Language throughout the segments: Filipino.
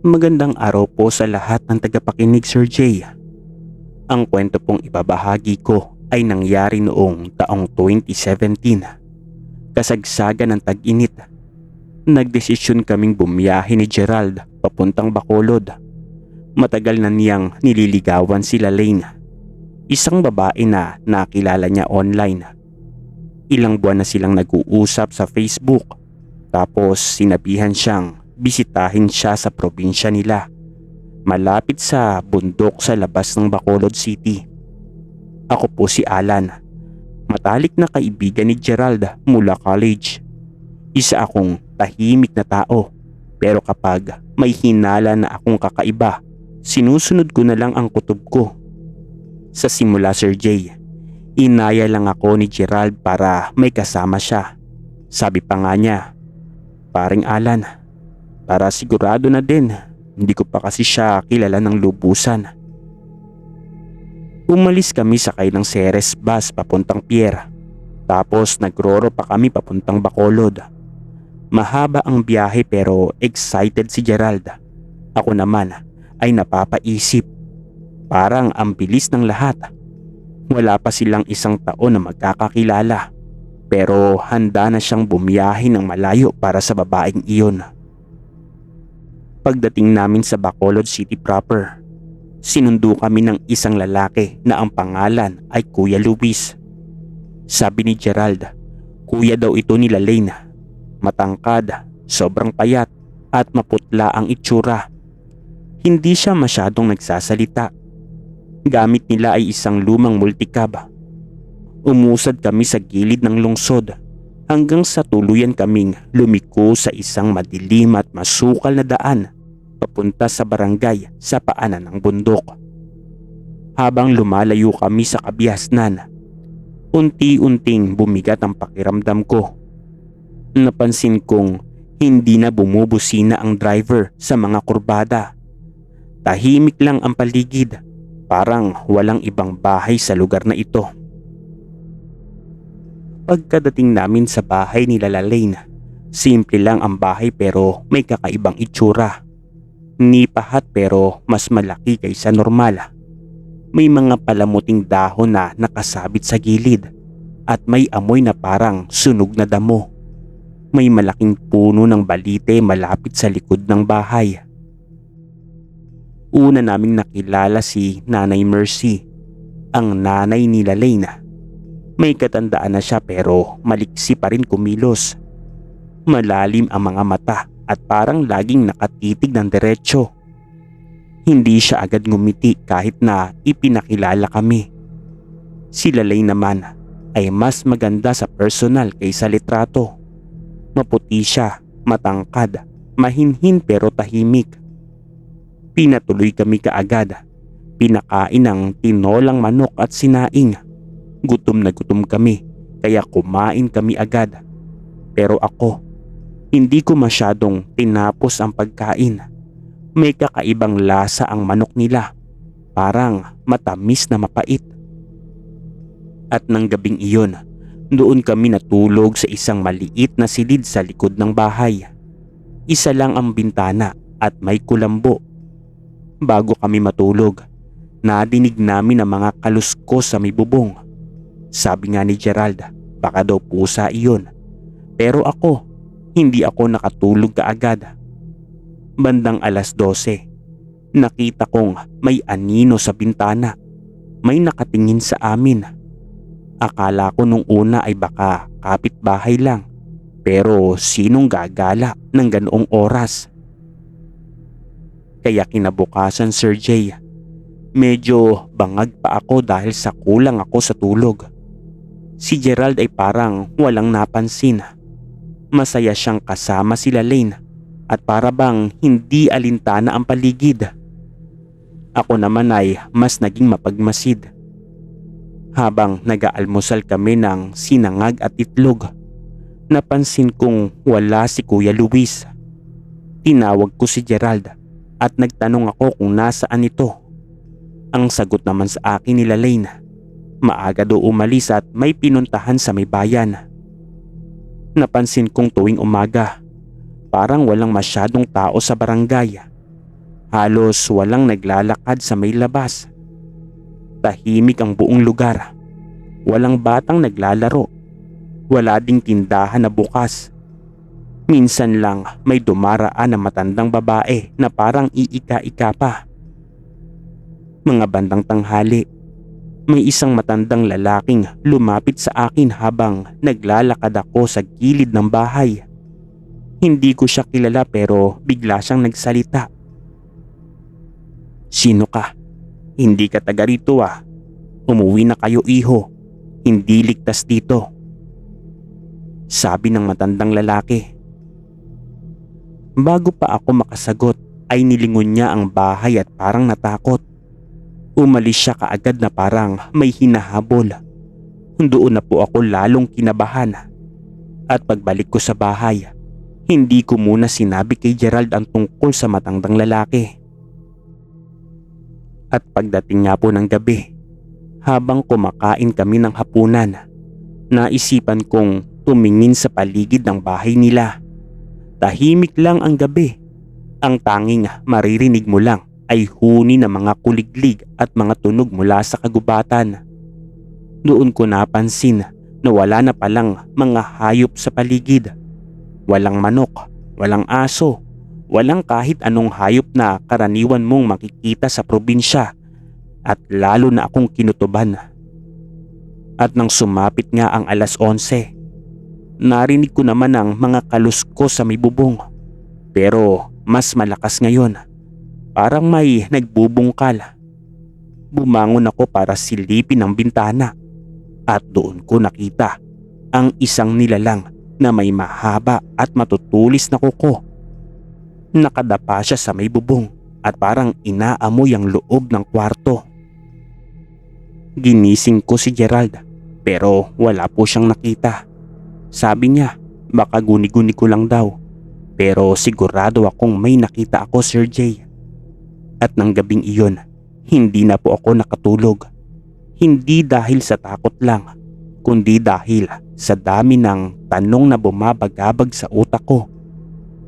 Magandang araw po sa lahat ng tagapakinig Sir Jay. Ang kwento pong ibabahagi ko ay nangyari noong taong 2017. Kasagsagan ng tag-init. Nagdesisyon kaming bumiyahe ni Gerald papuntang Bacolod. Matagal na niyang nililigawan sila Lane. Isang babae na nakilala niya online. Ilang buwan na silang nag-uusap sa Facebook. Tapos sinabihan siyang bisitahin siya sa probinsya nila. Malapit sa bundok sa labas ng Bacolod City. Ako po si Alan. Matalik na kaibigan ni Gerald mula college. Isa akong tahimik na tao. Pero kapag may hinala na akong kakaiba, sinusunod ko na lang ang kutob ko. Sa simula Sir Jay, inaya lang ako ni Gerald para may kasama siya. Sabi pa nga niya, Paring Alan, para sigurado na din, hindi ko pa kasi siya kilala ng lubusan. Umalis kami sakay ng Ceres bus papuntang pier. Tapos nagroro pa kami papuntang Bacolod. Mahaba ang biyahe pero excited si Gerald. Ako naman ay napapaisip. Parang ang bilis ng lahat. Wala pa silang isang taon na magkakakilala. Pero handa na siyang bumiyahe ng malayo para sa babaeng iyon. Pagdating namin sa Bacolod City proper, sinundo kami ng isang lalaki na ang pangalan ay Kuya Luis. Sabi ni Gerald, kuya daw ito ni Lane. Matangkad, sobrang payat at maputla ang itsura. Hindi siya masyadong nagsasalita. Gamit nila ay isang lumang multicab. Umusad kami sa gilid ng lungsod hanggang sa tuluyan kaming lumiko sa isang madilim at masukal na daan papunta sa barangay sa paanan ng bundok. Habang lumalayo kami sa kabiasnan, unti-unting bumigat ang pakiramdam ko. Napansin kong hindi na bumubusina ang driver sa mga kurbada. Tahimik lang ang paligid, parang walang ibang bahay sa lugar na ito. Pagkadating namin sa bahay ni Lalaline, simple lang ang bahay pero may kakaibang itsura. Nipahat pero mas malaki kaysa normal. May mga palamuting dahon na nakasabit sa gilid at may amoy na parang sunog na damo. May malaking puno ng balite malapit sa likod ng bahay. Una naming nakilala si Nanay Mercy, ang nanay ni Lalaine may katandaan na siya pero maliksi pa rin kumilos. Malalim ang mga mata at parang laging nakatitig ng diretsyo. Hindi siya agad ngumiti kahit na ipinakilala kami. Si Lalay naman ay mas maganda sa personal kaysa litrato. Maputi siya, matangkad, mahinhin pero tahimik. Pinatuloy kami kaagad. Pinakain ng tinolang manok at sinaing Gutom na gutom kami kaya kumain kami agad. Pero ako, hindi ko masyadong tinapos ang pagkain. May kakaibang lasa ang manok nila. Parang matamis na mapait. At nang gabing iyon, doon kami natulog sa isang maliit na silid sa likod ng bahay. Isa lang ang bintana at may kulambo. Bago kami matulog, nadinig namin ang mga kaluskos sa may bubong sabi nga ni Gerald, baka daw pusa iyon. Pero ako, hindi ako nakatulog kaagad. Bandang alas 12, nakita kong may anino sa bintana. May nakatingin sa amin. Akala ko nung una ay baka kapitbahay lang. Pero sinong gagala ng ganoong oras? Kaya kinabukasan Sir Jay, medyo bangag pa ako dahil sa kulang ako sa tulog. Si Gerald ay parang walang napansin. Masaya siyang kasama sila Lane at para bang hindi alintana ang paligid. Ako naman ay mas naging mapagmasid. Habang nag-aalmusal kami ng sinangag at itlog, napansin kong wala si Kuya Luis. Tinawag ko si Gerald at nagtanong ako kung nasaan ito. Ang sagot naman sa akin ni Lane Maaga do umalis at may pinuntahan sa may bayan. Napansin kong tuwing umaga, parang walang masyadong tao sa barangay. Halos walang naglalakad sa may labas. Tahimik ang buong lugar. Walang batang naglalaro. Wala ding tindahan na bukas. Minsan lang may dumaraan na matandang babae na parang iika-ika pa. Mga bandang tanghali, may isang matandang lalaking lumapit sa akin habang naglalakad ako sa gilid ng bahay. Hindi ko siya kilala pero bigla siyang nagsalita. Sino ka? Hindi ka taga rito ah. Umuwi na kayo iho. Hindi ligtas dito. Sabi ng matandang lalaki. Bago pa ako makasagot ay nilingon niya ang bahay at parang natakot. Umalis siya kaagad na parang may hinahabol. Doon na po ako lalong kinabahan. At pagbalik ko sa bahay, hindi ko muna sinabi kay Gerald ang tungkol sa matandang lalaki. At pagdating nga po ng gabi, habang kumakain kami ng hapunan, naisipan kong tumingin sa paligid ng bahay nila. Tahimik lang ang gabi. Ang tanging maririnig mo lang ay huni ng mga kuliglig at mga tunog mula sa kagubatan. Doon ko napansin na wala na palang mga hayop sa paligid. Walang manok, walang aso, walang kahit anong hayop na karaniwan mong makikita sa probinsya at lalo na akong kinutuban. At nang sumapit nga ang alas 11, narinig ko naman ang mga kalusko sa may bubong. Pero mas malakas ngayon. Parang may nagbubungkal. Bumangon ako para silipin ang bintana at doon ko nakita ang isang nilalang na may mahaba at matutulis na kuko. Nakadapa siya sa may bubong at parang inaamoy ang loob ng kwarto. Ginising ko si Gerald pero wala po siyang nakita. Sabi niya baka guni-guni ko lang daw pero sigurado akong may nakita ako Sir Jay. At ng gabing iyon, hindi na po ako nakatulog. Hindi dahil sa takot lang, kundi dahil sa dami ng tanong na bumabagabag sa utak ko.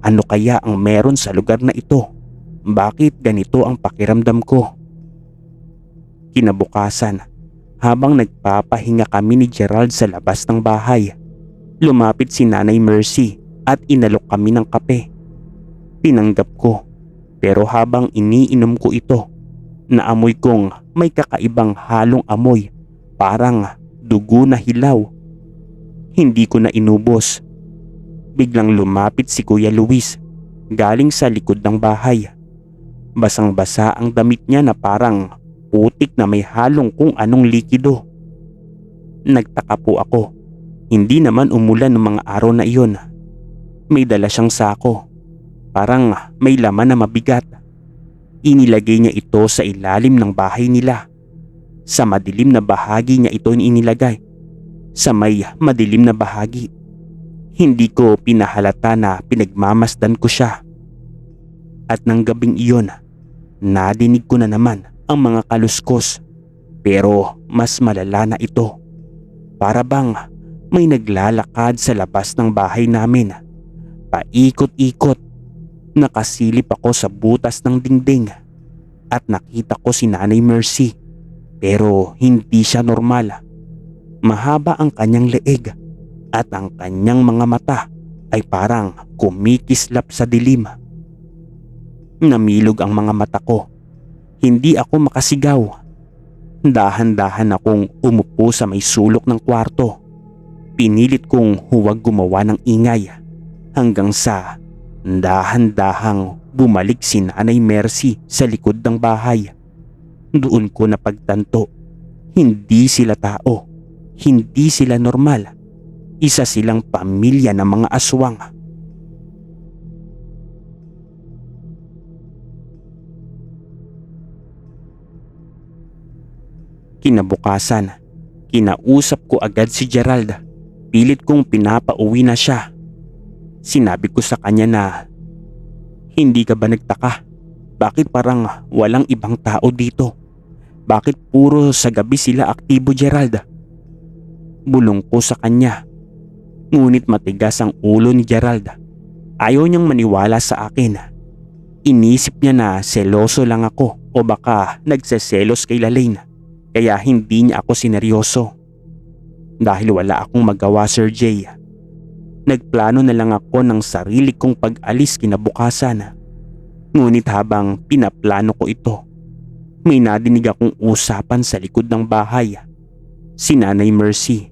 Ano kaya ang meron sa lugar na ito? Bakit ganito ang pakiramdam ko? Kinabukasan, habang nagpapahinga kami ni Gerald sa labas ng bahay, lumapit si Nanay Mercy at inalok kami ng kape. Tinanggap ko pero habang iniinom ko ito, naamoy kong may kakaibang halong amoy parang dugo na hilaw. Hindi ko na inubos. Biglang lumapit si Kuya Luis galing sa likod ng bahay. Basang-basa ang damit niya na parang putik na may halong kung anong likido. Nagtaka po ako. Hindi naman umulan ng mga araw na iyon. May dala siyang sako. Parang may laman na mabigat. Inilagay niya ito sa ilalim ng bahay nila. Sa madilim na bahagi niya ito inilagay. Sa may madilim na bahagi. Hindi ko pinahalata na pinagmamasdan ko siya. At ng gabing iyon, nadinig ko na naman ang mga kaluskos. Pero mas malala na ito. Para bang may naglalakad sa labas ng bahay namin. Paikot-ikot Nakasilip ako sa butas ng dingding at nakita ko si Nanay Mercy pero hindi siya normal. Mahaba ang kanyang leeg at ang kanyang mga mata ay parang kumikislap sa dilim. Namilog ang mga mata ko. Hindi ako makasigaw. Dahan-dahan akong umupo sa may sulok ng kwarto. Pinilit kong huwag gumawa ng ingay hanggang sa Dahan-dahang bumalik si Nanay Mercy sa likod ng bahay. Doon ko napagtanto, hindi sila tao, hindi sila normal. Isa silang pamilya ng mga aswang. Kinabukasan, kinausap ko agad si Gerald. Pilit kong pinapauwi na siya Sinabi ko sa kanya na hindi ka ba nagtaka? Bakit parang walang ibang tao dito? Bakit puro sa gabi sila aktibo Gerald? Bulong ko sa kanya. Ngunit matigas ang ulo ni Gerald. Ayaw niyang maniwala sa akin. Inisip niya na seloso lang ako o baka nagseselos kay Lalaine kaya hindi niya ako sineryoso. Dahil wala akong magawa Sir Jay. Nagplano na lang ako ng sarili kong pag-alis kinabukasan. Ngunit habang pinaplano ko ito, may nadinig akong usapan sa likod ng bahay. Si Nanay Mercy,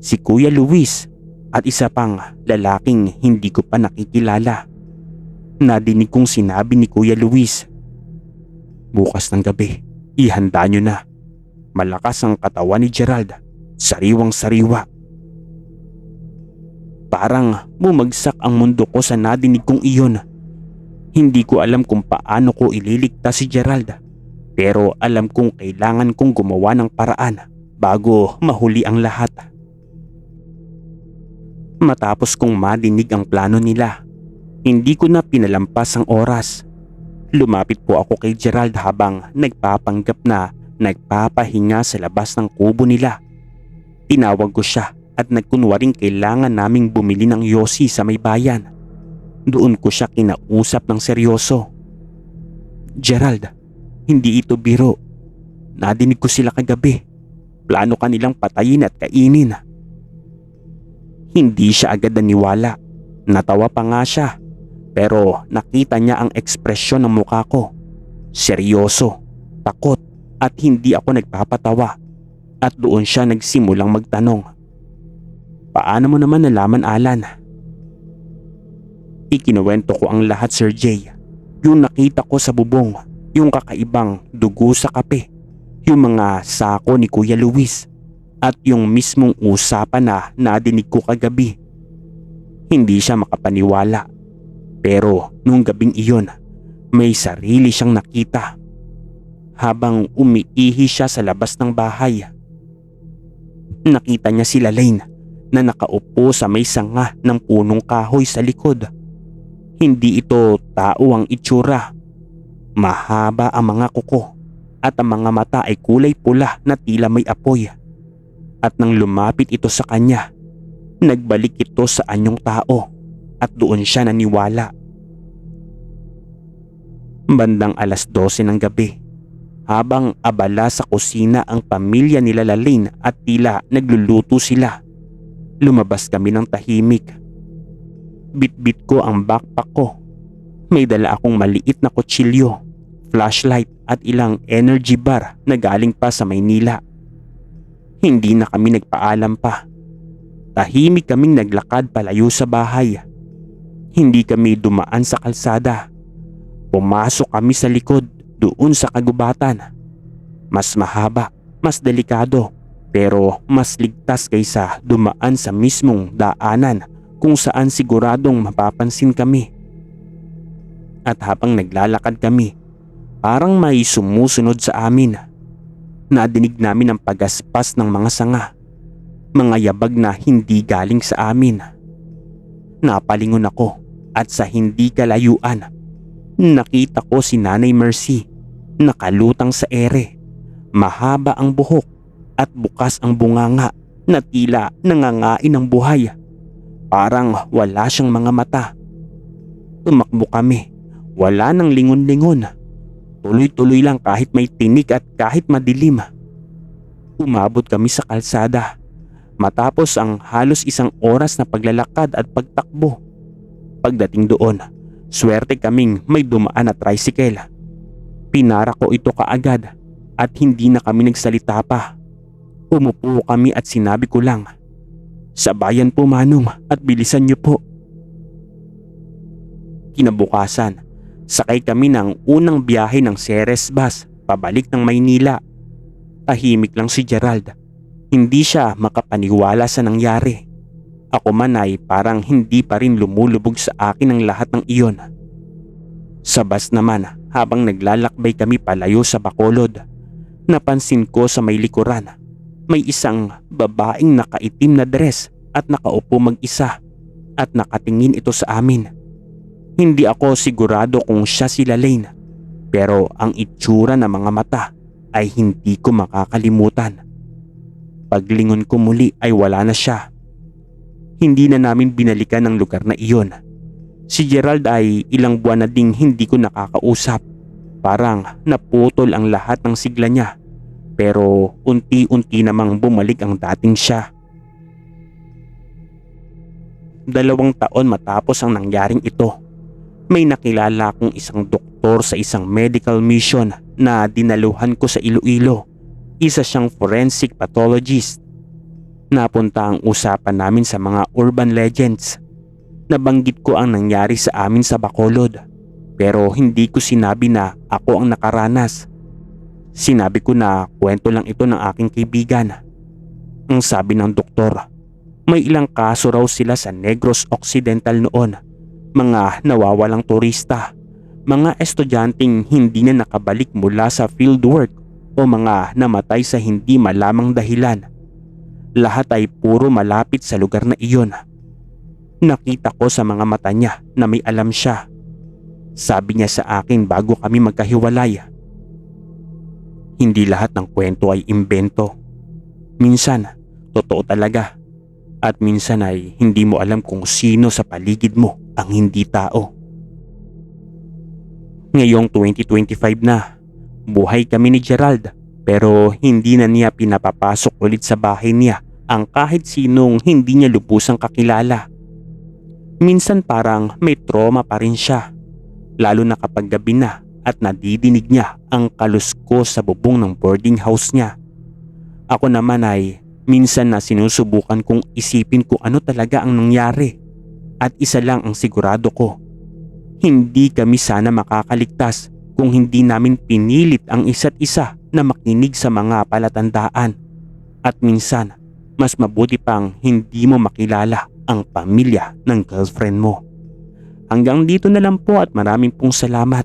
si Kuya Luis at isa pang lalaking hindi ko pa nakikilala. Nadinig kong sinabi ni Kuya Luis, Bukas ng gabi, ihanda nyo na. Malakas ang katawan ni Gerald, sariwang sariwa. Parang bumagsak ang mundo ko sa nadinig kong iyon. Hindi ko alam kung paano ko ililigtas si Gerald. Pero alam kong kailangan kong gumawa ng paraan bago mahuli ang lahat. Matapos kong madinig ang plano nila, hindi ko na pinalampas ang oras. Lumapit po ako kay Gerald habang nagpapanggap na nagpapahinga sa labas ng kubo nila. Tinawag ko siya at nagkunwaring kailangan naming bumili ng yosi sa may bayan. Doon ko siya kinausap ng seryoso. Gerald, hindi ito biro. Nadinig ko sila kagabi. Plano kanilang patayin at kainin. Hindi siya agad naniwala. Natawa pa nga siya. Pero nakita niya ang ekspresyon ng mukha ko. Seryoso, takot at hindi ako nagpapatawa. At doon siya nagsimulang magtanong. Paano mo naman nalaman Alan? Ikinuwento ko ang lahat Sir Jay. Yung nakita ko sa bubong, yung kakaibang dugo sa kape, yung mga sako ni Kuya Luis, at yung mismong usapan na nadinig ko kagabi. Hindi siya makapaniwala. Pero nung gabing iyon, may sarili siyang nakita. Habang umiihi siya sa labas ng bahay. Nakita niya si Lalaine na nakaupo sa may sanga ng punong kahoy sa likod. Hindi ito tao ang itsura. Mahaba ang mga kuko at ang mga mata ay kulay pula na tila may apoy. At nang lumapit ito sa kanya, nagbalik ito sa anyong tao at doon siya naniwala. Bandang alas 12 ng gabi, habang abala sa kusina ang pamilya nila Lalin at tila nagluluto sila, lumabas kami ng tahimik. Bitbit ko ang backpack ko. May dala akong maliit na kutsilyo, flashlight at ilang energy bar na galing pa sa Maynila. Hindi na kami nagpaalam pa. Tahimik kaming naglakad palayo sa bahay. Hindi kami dumaan sa kalsada. Pumasok kami sa likod doon sa kagubatan. Mas mahaba, mas delikado, pero mas ligtas kaysa dumaan sa mismong daanan kung saan siguradong mapapansin kami. At habang naglalakad kami, parang may sumusunod sa amin. Nadinig namin ang pagaspas ng mga sanga. Mga yabag na hindi galing sa amin. Napalingon ako at sa hindi kalayuan, nakita ko si Nanay Mercy nakalutang sa ere. Mahaba ang buhok at bukas ang bunganga na tila nangangain ng buhay. Parang wala siyang mga mata. Tumakbo kami. Wala nang lingon-lingon. Tuloy-tuloy lang kahit may tinik at kahit madilim. Umabot kami sa kalsada. Matapos ang halos isang oras na paglalakad at pagtakbo. Pagdating doon, swerte kaming may dumaan na tricycle. Pinara ko ito kaagad at hindi na kami nagsalita pa. Umupo kami at sinabi ko lang, Sa bayan po manong at bilisan niyo po. Kinabukasan, sakay kami ng unang biyahe ng Ceres bus pabalik ng Maynila. Tahimik lang si Gerald. Hindi siya makapaniwala sa nangyari. Ako man ay parang hindi pa rin lumulubog sa akin ang lahat ng iyon. Sa bus naman, habang naglalakbay kami palayo sa Bacolod, napansin ko sa may likuran, may isang babaeng nakaitim na dress at nakaupo mag-isa at nakatingin ito sa amin. Hindi ako sigurado kung siya si Lalaine pero ang itsura ng mga mata ay hindi ko makakalimutan. Paglingon ko muli ay wala na siya. Hindi na namin binalikan ang lugar na iyon. Si Gerald ay ilang buwan na ding hindi ko nakakausap. Parang naputol ang lahat ng sigla niya. Pero unti-unti namang bumalik ang dating siya. Dalawang taon matapos ang nangyaring ito, may nakilala akong isang doktor sa isang medical mission na dinaluhan ko sa Iloilo. Isa siyang forensic pathologist. Napunta ang usapan namin sa mga urban legends. Nabanggit ko ang nangyari sa amin sa Bacolod. Pero hindi ko sinabi na ako ang nakaranas. Sinabi ko na kwento lang ito ng aking kaibigan. Ang sabi ng doktor, may ilang kaso raw sila sa Negros Occidental noon. Mga nawawalang turista, mga estudyanteng hindi na nakabalik mula sa fieldwork o mga namatay sa hindi malamang dahilan. Lahat ay puro malapit sa lugar na iyon. Nakita ko sa mga mata niya na may alam siya. Sabi niya sa akin bago kami magkahiwalay. Hindi lahat ng kwento ay imbento. Minsan, totoo talaga. At minsan ay hindi mo alam kung sino sa paligid mo ang hindi tao. Ngayong 2025 na, buhay kami ni Gerald pero hindi na niya pinapapasok ulit sa bahay niya ang kahit sinong hindi niya lubusang kakilala. Minsan parang may trauma pa rin siya, lalo na kapag gabi na at nadidinig niya ang kaluskos sa bubong ng boarding house niya. Ako naman ay minsan na sinusubukan kong isipin kung ano talaga ang nangyari at isa lang ang sigurado ko. Hindi kami sana makakaligtas kung hindi namin pinilit ang isa't isa na makinig sa mga palatandaan. At minsan, mas mabuti pang hindi mo makilala ang pamilya ng girlfriend mo. Hanggang dito na lang po at maraming pong salamat.